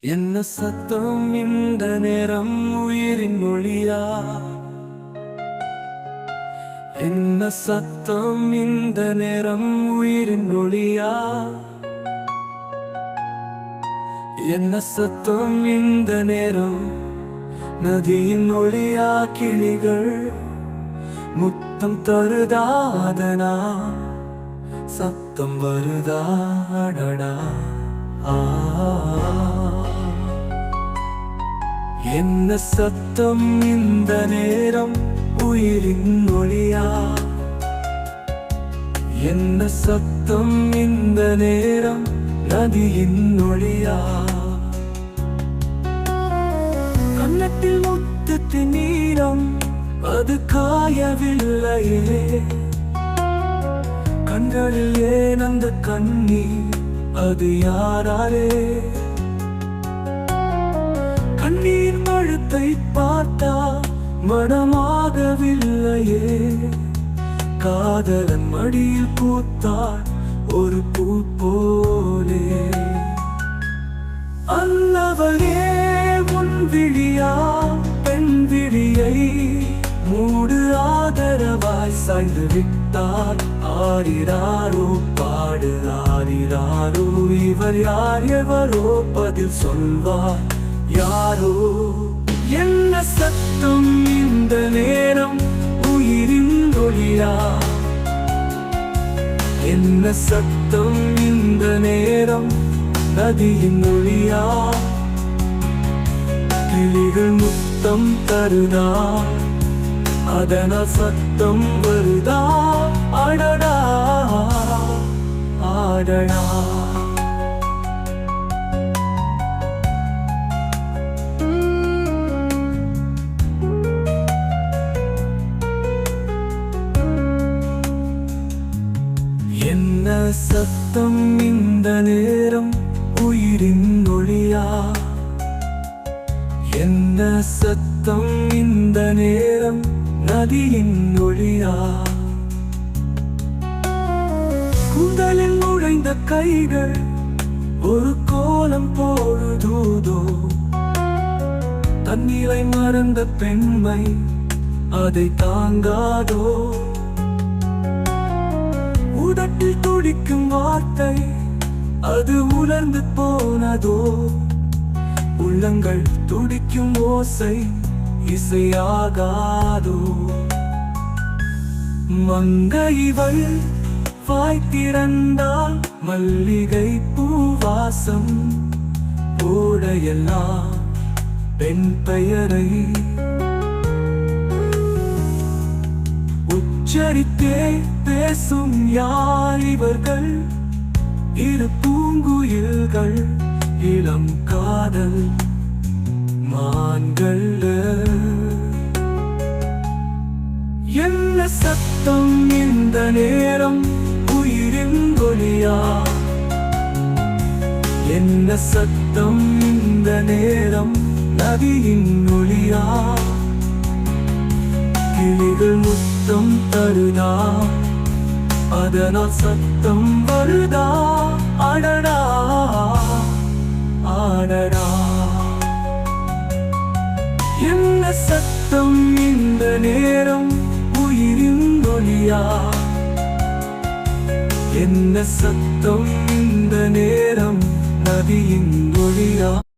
என்ன சத்தம் இந்த நேரம் உயிரின் மொழியா? என்ன சத்தம் இந்த நேரம் உயிரின் மொழியா? என்ன சத்தம் இந்த நேரம் நதியின் ஒளியா? கிளிகள் முத்தம் தருதாதனா சத்தம் வருதாடடா ஆ. என்ன சத்தம் இந்த நேரம்? உயிரின் ஒளியா? என்ன சத்தம் இந்த நேரம்? நதியின் ஒளியா? கன்னத்தில் முத்தத்து நீரம் அது காயவில்லையே. கண்களில் ஏன் அந்த கண்ணீர்? அது யாராலே? கண்ணீர் மழுத்தை பார்த்தா மனமாகவில்லையே. காதலன் மடியில் பூத்தார் ஒரு பூ போலே. அல்லவரே உன் விழியா பெண் விழியை மூடு ஆதரவாய் சாய்ந்து விட்டார் ஆடிராரோ பாடு ஆடிராரோ இவர் யார் எவரோ பதில் சொல்வார். யாரோ என்ன சத்தம் இந்த நேரம்? உயிரின் ஒளியா? என்ன சத்தம் இந்த நேரம்? நதியின் ஒளியா? கிளிகள் முத்தம் தருதா? அதன சத்தம் வருதா? அடடா ஆடடா. என்ன சத்தம் இந்த நேரம் உயிரின் ஒளியா? என்ன சத்தம் இந்த நேரம் நதியின் ஒளியா? கூந்தலில் நுழைந்த கைகள் ஒரு கோலம் போடுதூதோ? தண்ணீரை மறந்த பெண்மை அதை தாங்காதோ? துடிக்கும் வார்த்தை அது உலர்ந்து போனதோ? உள்ளங்கள் துடிக்கும் ஓசை இசையாகாதோ? மங்கைவள் வாய் திறந்தால் மல்லிகை பூவாசம் ஓடையெல்லாம் பெண் பெயரை உச்சரித்தே பேசும் யார் இவர்கள்? இரு பூங்குயில்கள் இளம் காதல் மான்கள். என்ன சத்தம் இந்த நேரம்? உயிரின் ஒளியா என்ன சத்தம் இந்த நேரம்? நதியின் ஒளியா கிளிகள் சத்தம் தருதா? அதனால் சத்தம் வருதா? அடடா ஆடடா என்ன சத்தம் இந்த நேரம்? உயிரின் ஒளியா என்ன சத்தம் இந்த நேரம்? நதியின் ஒளியா?